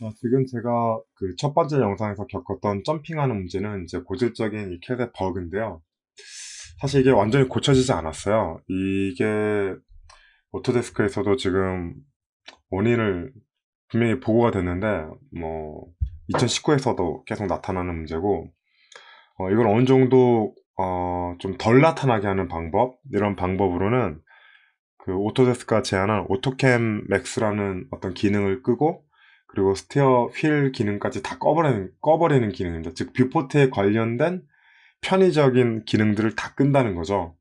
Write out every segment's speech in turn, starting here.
자, 지금 제가 그 첫 번째 영상에서 겪었던 점핑하는 문제는 이제 고질적인 이 캣의 버그인데요. 사실 이게 완전히 고쳐지지 않았어요. 이게 오토데스크에서도 지금 원인을 분명히 보고가 됐는데, 뭐, 2019에서도 계속 나타나는 문제고, 어, 이걸 어느 정도, 어, 좀 덜 나타나게 하는 방법, 이런 방법으로는 그 오토데스크가 제안한 오토캠 맥스라는 어떤 기능을 끄고, 그리고 스티어 휠 기능까지 다 꺼버리는, 꺼버리는 기능입니다. 즉, 뷰포트에 관련된 편의적인 기능들을 다 끈다는 거죠.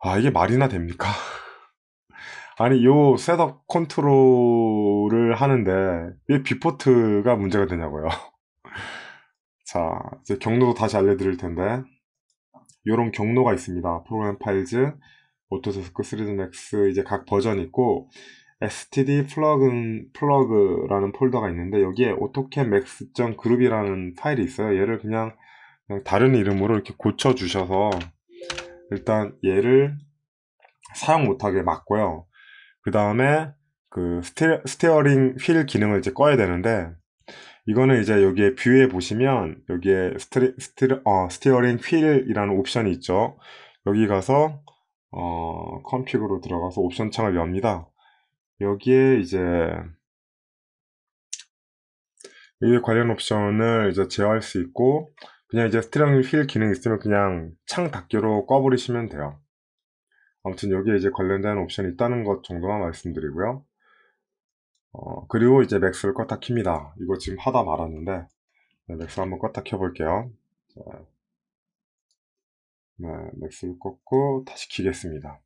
아, 이게 말이나 됩니까? 아니, 요 셋업 컨트롤을 하는데, 왜 뷰포트가 문제가 되냐고요. 자, 이제 경로도 다시 알려드릴 텐데, 요런 경로가 있습니다. 프로그램 파일즈, 오토데스크 3ds max 이제 각 버전 있고, std 플러그, 플러그라는 폴더가 있는데, 여기에 autocam max.group이라는 파일이 있어요. 얘를 그냥, 그냥 다른 이름으로 이렇게 고쳐 주셔서, 일단 얘를 사용 못하게 막고요. 그 다음에 그 스티어, 링 휠 기능을 이제 꺼야 되는데 이거는 이제 여기에 뷰에 보시면 여기에 스티, 스티, 어, 스티어링 휠이라는 옵션이 있죠. 여기 가서 어, 컴픽으로 들어가서 옵션 창을 엽니다. 여기에 이제 여기 관련 옵션을 이제 제어할 수 있고 그냥 이제 스티어링 휠 기능 있으면 그냥 창 닫기로 꺼버리시면 돼요. 아무튼 여기에 이제 관련된 옵션이 있다는 것 정도만 말씀드리고요. 어, 그리고 이제 맥스를 껐다 킵니다. 이거 지금 하다 말았는데, 네, 맥스 한번 껐다 켜볼게요. 자, 네, 맥스를 껐고 다시 키겠습니다.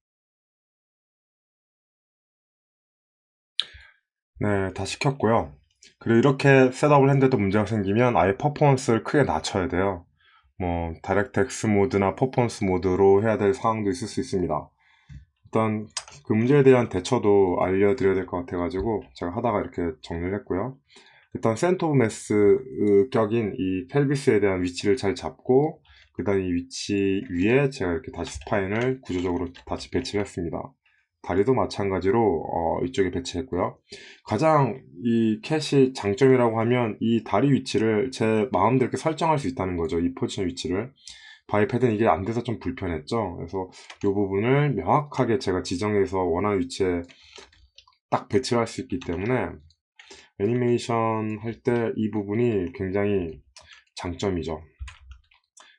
네, 다 시 켰고요. 그리고 이렇게 셋업을 했는데도 문제가 생기면 아예 퍼포먼스를 크게 낮춰야 돼요. 뭐, 다이렉트 엑스 모드나 퍼포먼스 모드로 해야 될 상황도 있을 수 있습니다. 일단 그 문제에 대한 대처도 알려드려야 될 것 같아가지고 제가 하다가 이렇게 정리를 했고요. 일단 센터 오브 매스 격인 이 펠비스에 대한 위치를 잘 잡고 그 다음 이 위치 위에 제가 이렇게 다시 스파인을 구조적으로 다시 배치를 했습니다. 다리도 마찬가지로 어, 이쪽에 배치했고요. 가장 이 캣이 장점이라고 하면 이 다리 위치를 제 마음대로 설정할 수 있다는 거죠. 이 포지션 위치를. 바이패드는 이게 안 돼서 좀 불편했죠. 그래서 이 부분을 명확하게 제가 지정해서 원하는 위치에 딱 배치를 할 수 있기 때문에 애니메이션 할 때 이 부분이 굉장히 장점이죠.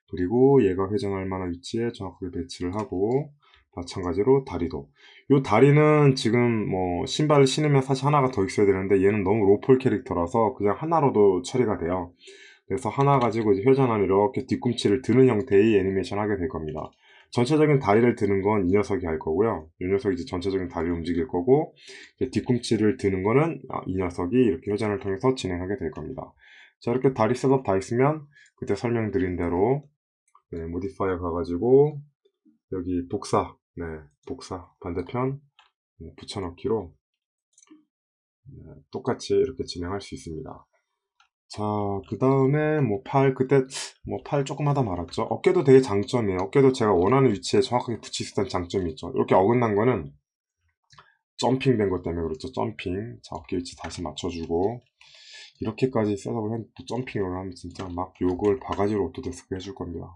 그리고 얘가 회전할 만한 위치에 정확하게 배치를 하고 마찬가지로 다리도 이 다리는 지금 뭐 신발을 신으면 사실 하나가 더 있어야 되는데 얘는 너무 로폴 캐릭터라서 그냥 하나로도 처리가 돼요. 그래서 하나 가지고 이제 회전하면 이렇게 뒤꿈치를 드는 형태의 애니메이션 하게 될 겁니다. 전체적인 다리를 드는 건 이 녀석이 할 거고요. 이 녀석이 이제 전체적인 다리를 움직일 거고, 뒤꿈치를 드는 거는 아, 이 녀석이 이렇게 회전을 통해서 진행하게 될 겁니다. 자, 이렇게 다리 셋업 다 있으면, 그때 설명드린 대로, 네, 모디파이어 가가지고, 여기 복사, 네, 복사, 반대편, 네, 붙여넣기로, 네, 똑같이 이렇게 진행할 수 있습니다. 자, 그 다음에 뭐 팔, 그때 뭐 팔 조금 하다 말았죠. 어깨도 되게 장점이에요. 어깨도 제가 원하는 위치에 정확하게 붙일 수 있다는 장점이 있죠. 이렇게 어긋난 거는 점핑 된 것 때문에 그렇죠. 점핑. 자, 어깨 위치 다시 맞춰주고. 이렇게까지 셋업을 했는데 점핑을 하면 진짜 막 욕을 바가지로 오토데스크 해줄 겁니다.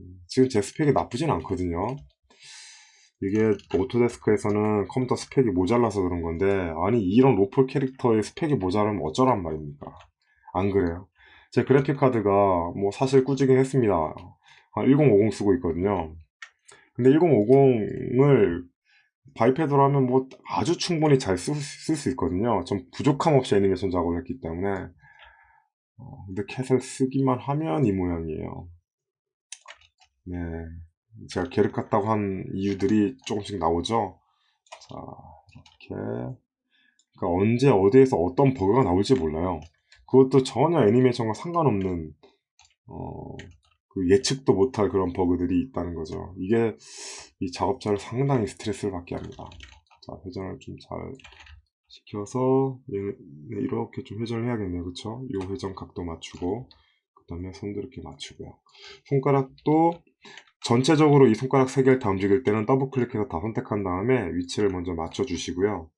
음, 지금 제 스펙이 나쁘진 않거든요. 이게 오토데스크에서는 컴퓨터 스펙이 모자라서 그런 건데 아니 이런 로폴 캐릭터의 스펙이 모자라면 어쩌란 말입니까? 안 그래요? 제 그래픽카드가 뭐 사실 꾸지긴 했습니다. 1050 쓰고 있거든요. 근데 1050을 바이패드로 하면 뭐 아주 충분히 잘 쓸 수 있거든요. 좀 부족함 없이 애니메이션 작업을 했기 때문에. 어, 근데 캣을 쓰기만 하면 이 모양이에요. 네 제가 계륵 같다고 한 이유들이 조금씩 나오죠. 자, 이렇게. 그러니까 언제 어디에서 어떤 버그가 나올지 몰라요. 그것도 전혀 애니메이션과 상관없는 어, 그 예측도 못할 그런 버그들이 있다는 거죠. 이게 이 작업자를 상당히 스트레스를 받게 합니다. 자, 회전을 좀 잘 시켜서 이렇게 좀 회전을 해야겠네요. 그쵸? 이 회전 각도 맞추고 그 다음에 손도 이렇게 맞추고요. 손가락도 전체적으로 이 손가락 3개를 다 움직일 때는 더블 클릭해서 다 선택한 다음에 위치를 먼저 맞춰 주시고요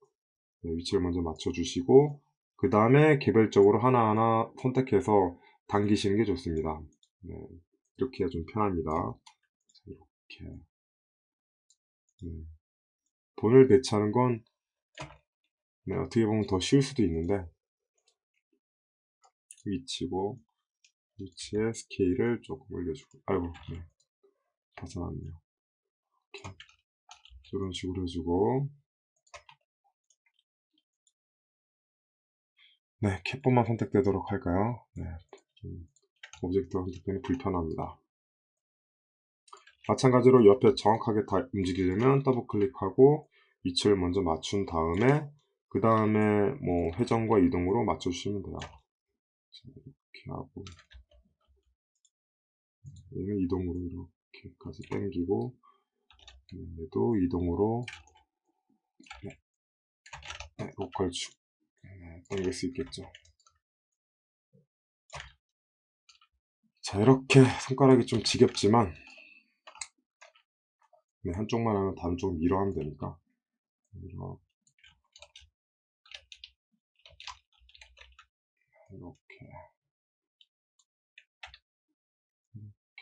네, 위치를 먼저 맞춰 주시고 그그 다음에 개별적으로 하나하나 선택해서 당기시는 게 좋습니다. 네, 이렇게 좀 편합니다. 이렇게 네. 돈을 배치하는 건 네, 어떻게 보면 더 쉬울 수도 있는데 위치고 위치의 스케일을 조금 올려주고 아이고 네. 벗어났네요. 이렇게 이런 식으로 해주고 네, 캡본만 선택되도록 할까요? 네, 좀 오브젝트가 선택되면 불편합니다. 마찬가지로 옆에 정확하게 다 움직이려면 더블 클릭하고 위치를 먼저 맞춘 다음에 그 다음에 뭐 회전과 이동으로 맞춰주시면 돼요. 이렇게 하고 얘는 이동으로 이렇게 까지 당기고 얘도 이동으로 네. 네, 로컬 축 네, 당길 수 있겠죠. 자 이렇게 손가락이 좀 지겹지만 네, 한쪽만 하면 다른 쪽을 밀어 하면 되니까 이렇게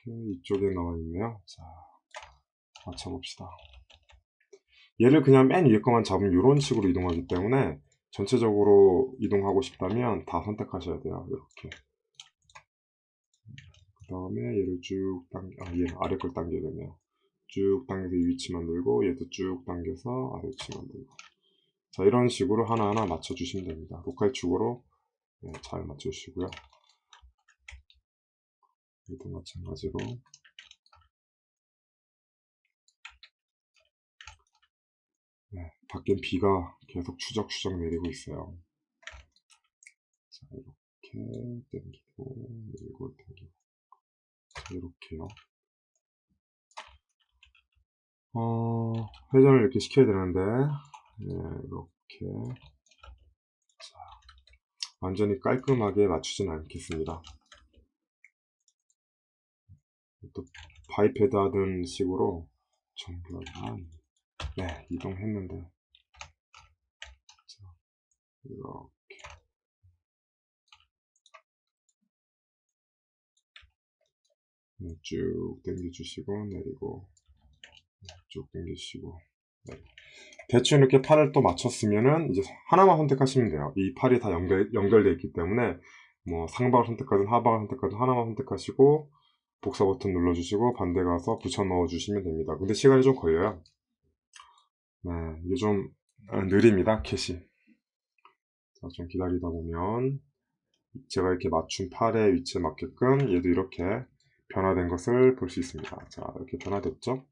이쪽에 나와 있네요. 자 맞춰봅시다. 얘를 그냥 맨 위에 것만 잡으면 이런 식으로 이동하기 때문에 전체적으로 이동하고 싶다면 다 선택하셔야 돼요. 이렇게 그 다음에 얘를 쭉 당겨 아, 얘 아래 걸 당겨야겠네요. 쭉 당겨서 이 위치 만들고 얘도 쭉 당겨서 아래 위치 만들고 자 이런 식으로 하나하나 맞춰주시면 됩니다. 로컬 축으로 네, 잘 맞춰주시고요. 얘도 마찬가지로 네, 밖엔 비가 계속 추적추적 내리고 있어요. 자, 이렇게 당기고, 밀고, 당기고. 자, 이렇게요. 어, 회전을 이렇게 시켜야 되는데, 네, 이렇게. 자, 완전히 깔끔하게 맞추진 않겠습니다. 또, 바이패드 하던 식으로 정교하게, 네, 이동했는데. 자, 이렇게. 네, 쭉 당겨주시고, 내리고. 쭉 당기시고 네. 대충 이렇게 팔을 또 맞췄으면은 이제 하나만 선택하시면 돼요. 이 팔이 다 연결, 연결되어 있기 때문에 뭐 상박을 선택하든 하박을 선택하든 하나만 선택하시고 복사 버튼 눌러주시고 반대 가서 붙여 넣어주시면 됩니다. 근데 시간이 좀 걸려요. 네, 이게 좀 느립니다. 캣이. 자, 좀 기다리다 보면 제가 이렇게 맞춘 팔의 위치에 맞게끔 얘도 이렇게 변화된 것을 볼 수 있습니다. 자, 이렇게 변화됐죠?